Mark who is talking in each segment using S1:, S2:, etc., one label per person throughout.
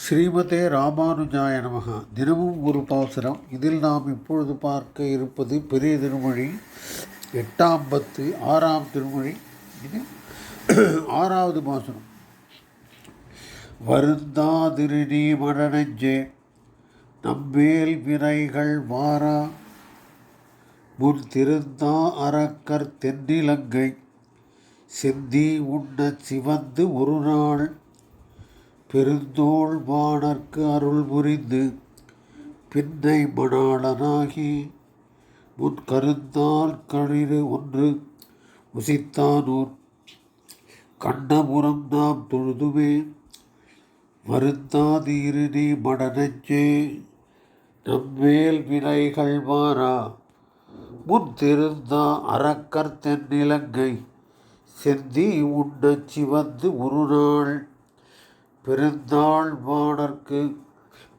S1: ஸ்ரீமதே ராமானுஜாய நமகா. தினமும் ஒரு பாசுரம். இதில் நாம் இப்பொழுது பார்க்க இருப்பது பெரிய திருமொழி. எட்டாம் பத்து ஆறாம் திருமொழி. இது ஆறாவது பாசுரம். வருந்தாதிருநீ மடனஞ்சே நம்மேல் வினைகள் வாரா. முன் திருந்தா அரக்கர் தென்னிலங்கை செந்தி உண்ண சிவந்து ஒரு நாள். பெருந்தோள் மாணர்க்கு அருள் புரிந்து பின்னை மணாளனாகி முன் கருந்தால் கணிறு ஒன்று உசித்தானூர். கண்ணபுரம் நாம் தொழுதுமே வருந்தாதீரு நீ மடனஞ்சே நம்மேல் வினைகள் மாறா. முன் திருந்தா அறக்கர் தென்னிலங்கை செந்தி உண்ணச் சிவந்து ஒரு நாள் பெருந்தாள் பாடற்கு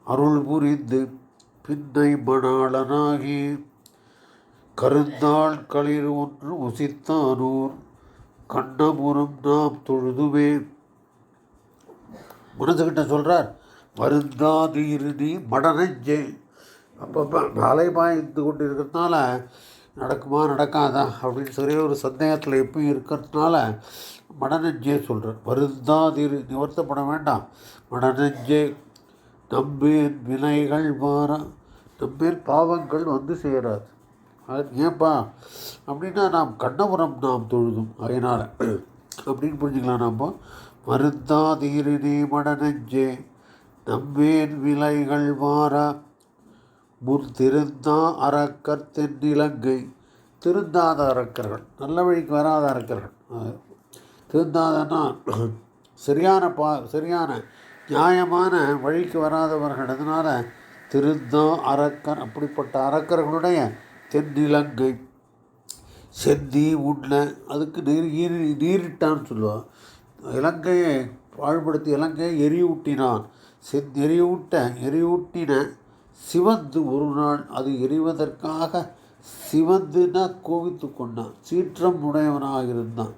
S1: அருள் புரிந்து பின்னை மணாளனாகி கருந்தாள் களிர் ஒன்று உசித்தானூர் கண்ணபுரம் நாம் தொழுதுவே முடிஞ்சுக்கிட்ட சொல்கிறார் வருந்தாது நீ மடனஞ்சே அப்பப்போ அலை பாய்ந்து கொண்டு இருக்கிறதுனால நடக்குமா நடக்காதா? அப்படின்னு சொல்லி ஒரு சந்தேகத்தில் எப்பயும் இருக்கிறதுனால மடநெஞ்சே சொல்கிறார் வருந்தாதிரு நிவர்த்தப்பட வேண்டாம். மடநெஞ்சே நம்பேன் வினைகள் மாற நம்பேன் பாவங்கள் வந்து சேராது. அது ஏன்பா? அப்படின்னா நாம் கண்ணபுரம் நாம் தொழுதும். அதனால் அப்படின்னு புரிஞ்சுக்கலாம் நாம். வருந்தாதீரு மடநெஞ்சே நம்பேன் விலைகள் மாறா. முன் திருந்தா அரக்கர் தென்னிலங்கை. திருந்தாத அரக்கர்கள் நல்ல வழிக்கு வராத அரக்கர்கள் திருந்தாதன்னா சரியான பா சரியான நியாயமான வழிக்கு வராதவர்கள். அதனால் திருந்தம் அரக்கர் அப்படிப்பட்ட அரக்கர்களுடைய தென்னிலங்கை செந்தி உண்ண அதுக்கு நீர் ஈர் நீரிட்டான்னு சொல்லுவோம் இலங்கையை பாழ்படுத்தி இலங்கையை எரியூட்டினான். செந் எரியூட்ட எரியூட்டின சிவந்து ஒரு நாள் அது எரிவதற்காக சிவந்துனா கோவித்து கொண்டான். சீற்றம் உடையவனாக இருந்தான்.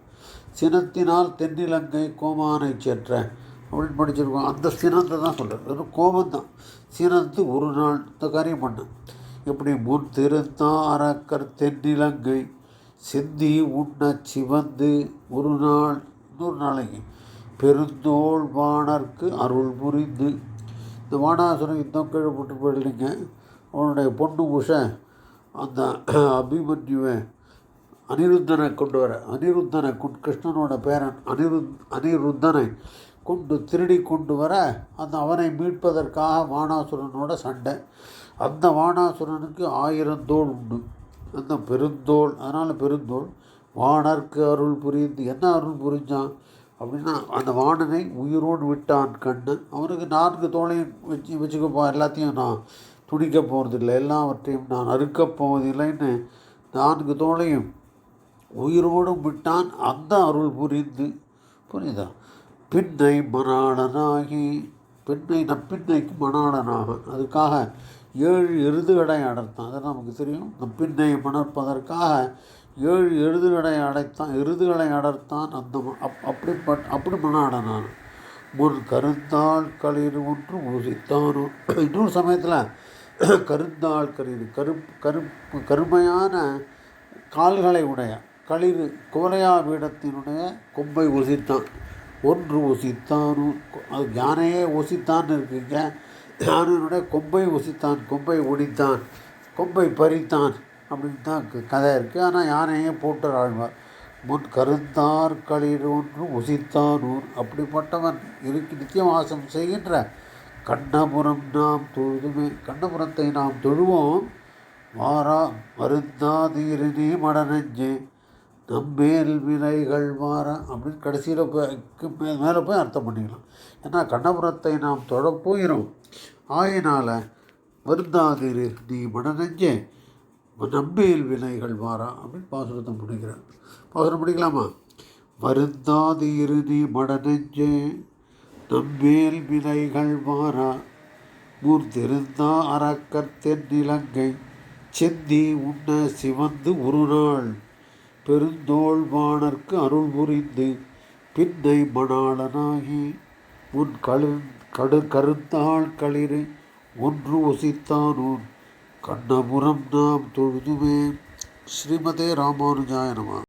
S1: சினத்தினால் தென்னிலங்கை கோமானை சென்ற அப்படின்னு படிச்சிருக்கோம். அந்த சினத்தை தான் சொல்கிறேன் வெறும் கோபந்தான் சினத்து ஒரு நாள் இந்த காரியம் பண்ணான். இப்படி முன் திருத்தாரக்கர் அரக்கர் தென்னிலங்கை செந்தி உண்ண சிவந்து ஒரு நாள் இன்னொரு நாளைக்கு பெருந்தோள் வாணர்க்கு அருள் புரிந்து. இந்த வாணாசுரம் இன்னும் கீழே போட்டு அவனுடைய பொண்ணு உஷை அந்த அபிமன்யுவை அனிருத்தனை கொண்டு வர அனிருத்தனை கொண்டு கிருஷ்ணனோட பேரன் அனிருத் அனிருத்தனை கொண்டு திருடி கொண்டு வர அந்த அவனை மீட்பதற்காக வாணாசுரனோட சண்டை. அந்த வாணாசுரனுக்கு ஆயிரம் தோல் உண்டு. அந்த பெருந்தோள் அதனால் பெருந்தோள் வாணர்க்கு அருள் புரிந்து என்ன அருள் புரிஞ்சான்? அப்படின்னா அந்த வாணனை உயிரோடு விட்டான் கண்ணன். அவனுக்கு நான்கு தோலையும் வச்சு வச்சுக்கப்போ எல்லாத்தையும் நான் துணிக்க போகிறதில்லை எல்லாவற்றையும் நான் அறுக்கப் போவதில்லைன்னு நான்கு தோலையும் உயிரோடும் விட்டான். அந்த அருள் புரிந்து புரியுதா பின்னை மணாளனாகி பெண்ணை நப்பின்னைக்கு மணாளனாக. அதுக்காக ஏழு எருதுகளை அடைத்தான். அது நமக்கு தெரியும். நம் பின்னை மணப்பதற்காக ஏழு எருதுகளை அடைத்தான் எருதுகளை அடர்த்தான் அந்த ம- அப் அப்படிப்பட் அப்படி மணாடனான் முன் கருந்தாள் களிர் ஒன்று உசித்தானோ இன்னொரு சமயத்தில் கருந்தாள் களிர் கருப்பு கருப்பு கருமையான கால்களை உடைய களிறு குவலையா பீடத்தினுடைய கொம்பை உசித்தான் ஒன்று உசித்தானு. அது யானையே ஒசித்தான்னு இருக்குங்க. யானையினுடைய கொம்பை ஒசித்தான் கொம்பை ஒடித்தான் கொம்பை பறித்தான் அப்படின்னு தான் க- கதை இருக்குது ஆனால் யானையே போட்டு ஆழ்வார். முன் கருந்தார் களிர் ஒன்று ஒசித்தானூர் அப்படிப்பட்டவன் இருக்கு நித்தியவாசம் செய்கின்ற கண்ணபுரம் நாம் தொழுதுமே கண்ணபுரத்தை நாம் தொழுவோம். வாரா மருந்தாதீரனே மடநெஞ்சே. நம்மேல் வினைகள் மாற அப்படின்னு கடைசியில் போய் மேலே போய் அர்த்தம் பண்ணிக்கலாம். ஏன்னா கண்ணபுரத்தை நாம் தொழப் ஆயினால் வருந்தாதீரு நீ மடநெஞ்சே நம்மேல் வினைகள் மாறா அப்படின்னு பாசுரத்தை முடிக்கிறார் பாசுரம் முடிக்கலாமா வருந்தாதீரு நீ மடநெஞ்சே நம்மேல் வினைகள் மாறா. மூர்த்திருந்தா அரக்கர் தென்னிலங்கை செந்தி உண்ண சிவந்து ஒரு நாள். பெருந்தோழ்வானர்க்கு அருள் புரிந்து பின்னை மணாளனாகி உன் கழு கடு கருத்தாள் களிறு ஒன்று ஒசித்தான் உன் கண்ணபுரம் நாம் தொழுதுமே ஸ்ரீமதே ராமானுஜாயனமா